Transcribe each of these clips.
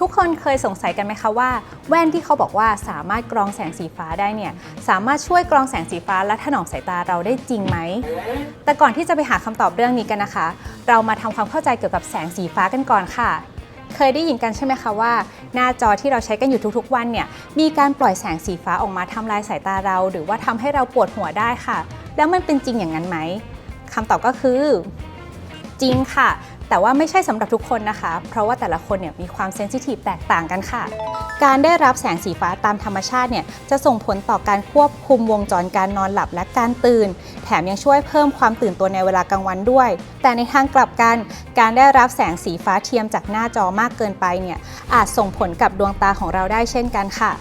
ทุกคนเคยสงสัยกันไหมคะว่า แว่นที่เขาบอกว่าสามารถกรองแสงสีฟ้าได้เนี่ยสามารถช่วยกรองแสงสีฟ้าและถนอมสายตาเราได้จริงไหม แต่ก่อนที่จะไปหาคำตอบเรื่องนี้กันนะคะ เรามาทำความเข้าใจเกี่ยวกับแสงสีฟ้ากันก่อนค่ะ เคยได้ยินกันใช่ไหมคะว่า หน้าจอที่เราใช้กันอยู่ทุกๆวันเนี่ยมีการปล่อยแสงสีฟ้าออกมาทำลายสายตาเรา หรือว่าทำให้เราปวดหัวได้ค่ะ แล้วมันเป็นจริงอย่างนั้นไหมคำตอบก็คือ จริงค่ะ แต่ว่าไม่ใช่สำหรับทุกคนนะคะ เพราะว่าแต่ละคนเนี่ยมีความเซนซิทีฟแตกต่างกันค่ะ การได้รับแสงสีฟ้าตามธรรมชาติเนี่ยจะส่งผลต่อการควบคุมวงจรการนอนหลับและการตื่น แถมยังช่วยเพิ่มความตื่นตัวในเวลากลางวันด้วย แต่ในทางกลับกัน การได้รับแสงสีฟ้าเทียมจากหน้าจอมากเกินไปเนี่ยอาจส่งผลกับดวงตาของเราได้เช่นกันค่ะ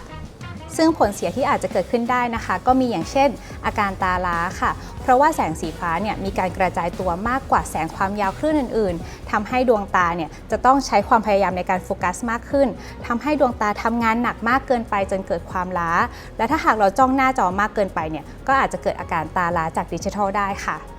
ซึ่งผลเสียที่อาจจะเกิดขึ้นได้นะคะ ก็มีอย่างเช่น อาการตาล้าค่ะ เพราะว่าแสงสีฟ้าเนี่ยมีการกระจายตัวมากกว่าแสงความยาวคลื่นอื่น ๆทำให้ดวงตาเนี่ยจะต้องใช้ความพยายามในการโฟกัสมากขึ้นทำให้ดวงตาทำงานหนักมากเกินไปจนเกิดความล้า และถ้าหากเราจ้องหน้าจอมากเกินไปเนี่ยก็อาจจะเกิดอาการตาล้าจากดิจิทัลได้ค่ะ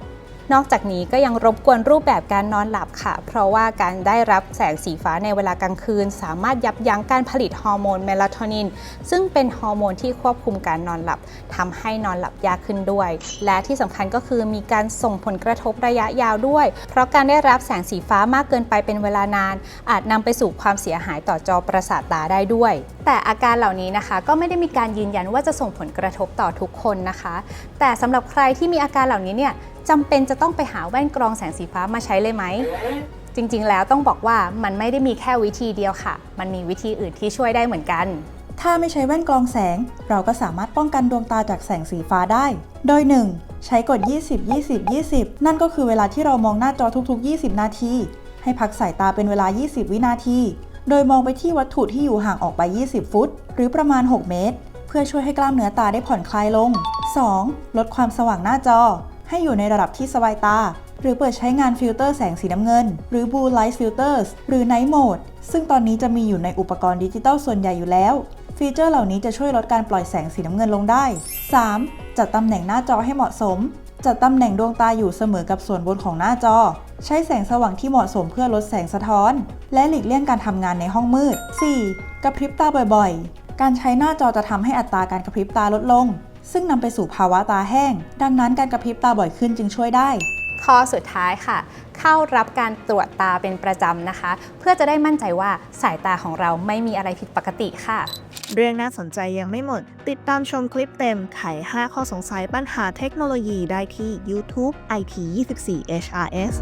นอกจากนี้ก็ยังรบกวนรูปแบบการนอนหลับค่ะ เพราะว่าการได้รับแสงสีฟ้าในเวลากลางคืน สามารถยับยั้งการผลิตฮอร์โมนเมลาโทนิน ซึ่งเป็นฮอร์โมนที่ควบคุมการนอนหลับทำให้นอนหลับยากขึ้นด้วย และที่สำคัญก็คือมีการส่งผลกระทบระยะยาวด้วย เพราะการได้รับแสงสีฟ้ามากเกินไปเป็นเวลานาน อาจนำไปสู่ความเสียหายต่อจอประสาทตาได้ด้วย แต่อาการเหล่านี้นะคะ ก็ไม่ได้มีการยืนยันว่าจะส่งผลกระทบต่อทุกคนนะคะ แต่สำหรับใครที่มีอาการเหล่านี้เนี่ยจำเป็นจะต้องไปหาแว่นกรองแสงสีฟ้ามาใช้เลยไหม จริงๆ แล้วต้องบอกว่ามันไม่ได้มีแค่วิธีเดียวค่ะ มันมีวิธีอื่นที่ช่วยได้เหมือนกัน ถ้าไม่ใช้แว่นกรองแสง เราก็สามารถป้องกันดวงตาจากแสงสีฟ้าได้ โดย 1. ใช้กฎ 20 20 20 นั่นก็คือเวลาที่เรามองหน้าจอทุกๆ 20 นาที ให้พักสายตาเป็นเวลา 20 วินาที โดยมองไปที่วัตถุที่อยู่ห่างออกไป 20 ฟุต หรือประมาณ 6 เมตร เพื่อช่วยให้กล้ามเนื้อตาได้ผ่อนคลายลง 2. ลดความสว่างหน้าจอ ให้อยู่ในระดับที่สบายตา หรือเปิดใช้งานฟิลเตอร์แสงสีน้ำเงิน หรือ Blue Light Filters หรือ Night Mode ซึ่งตอนนี้จะมีอยู่ในอุปกรณ์ดิจิตอลส่วนใหญ่อยู่แล้ว ฟีเจอร์เหล่านี้จะช่วยลดการปล่อยแสงสีน้ำเงินลงได้ 3. จัดตำแหน่งหน้าจอให้เหมาะสม จัดตำแหน่งดวงตาอยู่เสมอกับส่วนบนของหน้าจอ ใช้แสงสว่างที่เหมาะสมเพื่อลดแสงสะท้อน และหลีกเลี่ยงการทำงานในห้องมืด 4. กระพริบตาบ่อยๆ การใช้หน้าจอจะทำให้อัตราการกระพริบตาลดลง ซึ่งนำไปสู่ภาวะตาแห้ง ดังนั้นการกระพริบตาบ่อยขึ้นจึงช่วยได้ ข้อสุดท้ายค่ะ เข้ารับการตรวจตาเป็นประจำนะคะ เพื่อจะได้มั่นใจว่าสายตาของเราไม่มีอะไรผิดปกติค่ะ เรื่องน่าสนใจยังไม่หมด ติดตามชมคลิปเต็มไข 5 ข้อสงสัยปัญหาเทคโนโลยีได้ที่ YouTube IT24 HRS